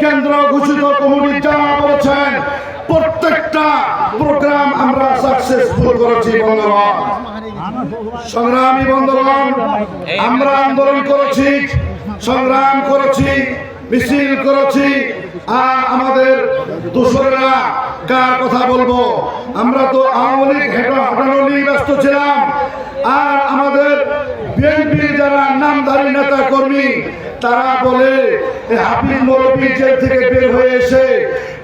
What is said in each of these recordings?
কেন্দ্র ঘোষিত কমিটি যা বলেছেন, প্রত্যেকটা প্রোগ্রাম আমরা সাকসেসফুল করেছি, বন্ধুগণ। সংগ্রামী বন্ধুগণ, আমরা আন্দোলন করেছি, সংগ্রাম করেছি, মিছিল করেছি, আর আমাদের দোসরেরা কার কথা বলব? আমরা তো আওয়ামী লীগ হেঁটো- নিয়ে ব্যস্ত ছিলাম, আর আমাদের বিএনপির যারা নামধারী নেতা কর্মী তারা বলে হাফিজ মৌলবী জেল থেকে বের হয়ে এসে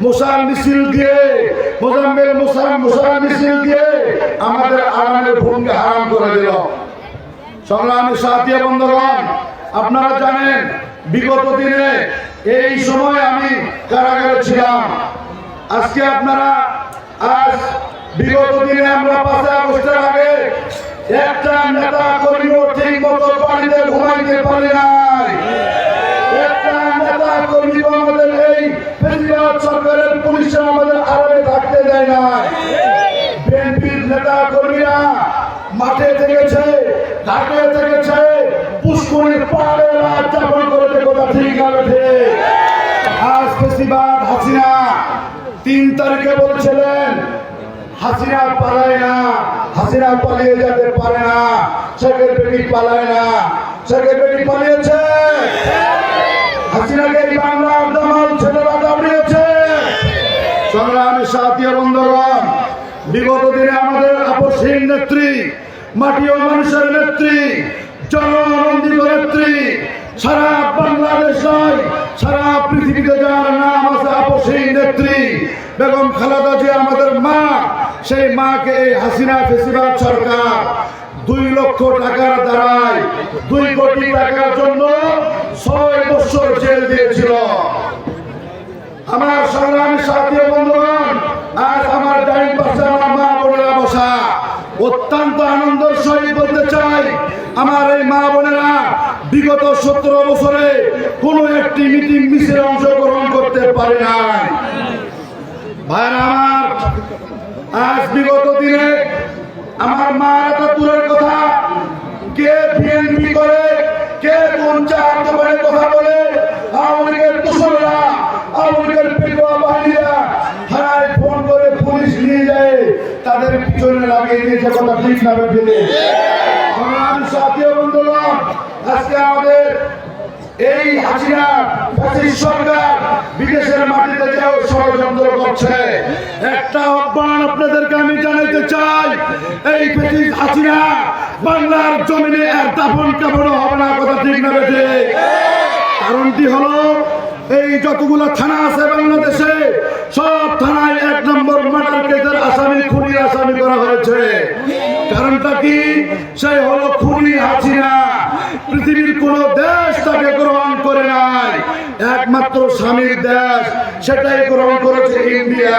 মোসার মিছিল দিয়ে, মোজাম্মেল মোসার মোসার মিছিল দিয়ে আমাদের আরামের ভূমিকা হারাম করে দিল। সংগ্রামী সাথী বন্ধুগণ, আপনারা জানেন, বিগত দিনে এই সময় আমি কারাগারে ছিলাম। আজকে আপনারা, আজ বিগত দিনে আমরা পাঁচই আগস্টের আগে একটা নেতা কর্মীও ঠিক মতো পানিতে ঘুমাইতে পারি নাই একটা নেতা কর্মী আমাদের এই ফেসিবাদ সরকারের পুলিশে আমাদের আড়ালে থাকতে দেয় নাই। বিএনপির নেতা কর্মীরা মাঠে থেকেছে, ঘাটে থেকেছে পুষ্করির পাহাড়ে রাত যাপন করেছে, কথা ঠিক আছে আজ ফেসিবাদ হাসিনা, তিন তারিখে বলছিলেন, হাসিনা পালায় না, হাসিনা পালিয়ে যেতে পারে না, শেখের বেটি পালায় না, শেখের বেটি পালিয়েছে। বিগত দিনে আমাদের আপসহীন নেত্রী মাটি ও মানুষের নেত্রী, জনআনন্দিত নেত্রী, সারা বাংলাদেশ নয়, সারা পৃথিবীতে যার নাম আছে আপসহীন নেত্রী, বেগম খালেদা জিয়া আমাদের মা, সেই মাকে এই হাসিনা ফেসিবাদ সরকার দুই লক্ষ টাকার দ্বারায় দুই কোটি টাকার জন্য ছয় বছর জেল দিয়েছিল। আমার সংগ্রামী সাথী বন্ধুগণ, আজ আমার ডাইন পাশে আমার মা বোনেরা বসা অত্যন্ত আনন্দ সহিত বলতে চাই, আমার এই মা বোনেরা, বিগত সতেরো বছরে কোনো একটি মিটিং মিছিলে অংশগ্রহণ করতে পারে নাই। ভাইরা আমার, আজ বিগত দিনে আমার মা এত দূরের কথা, কে বিএনপি করে, কে কোন চার দোকানে কথা বলে আওয়ামী লীগের দোসররা আওয়ামী লীগের পেটোয়া বাহিনীরা থানায় ফোন করে পুলিশ নিয়ে যায় তাদের পিছনে কথা ঠিক এই আমি জানাইতে চাই, এই ফ্যাসিস্ট হাসিনা বাংলার জমিনে আর দাফন কাপড় হবে না, কথা ঠিক না বেঠে কারণটি হলো, এই যতগুলো থানা আছে বাংলাদেশে, সব থানায় এক নম্বর মার্ডার কেসের আসামি হয়েছে কারণটা কি? সেই হলো খুনি হাসিনা। পৃথিবীর কোন দেশ তাকে গ্রহণ করে নাই। একমাত্র স্বামীর দেশ, সেটাই গ্রহণ করেছে ইন্ডিয়া।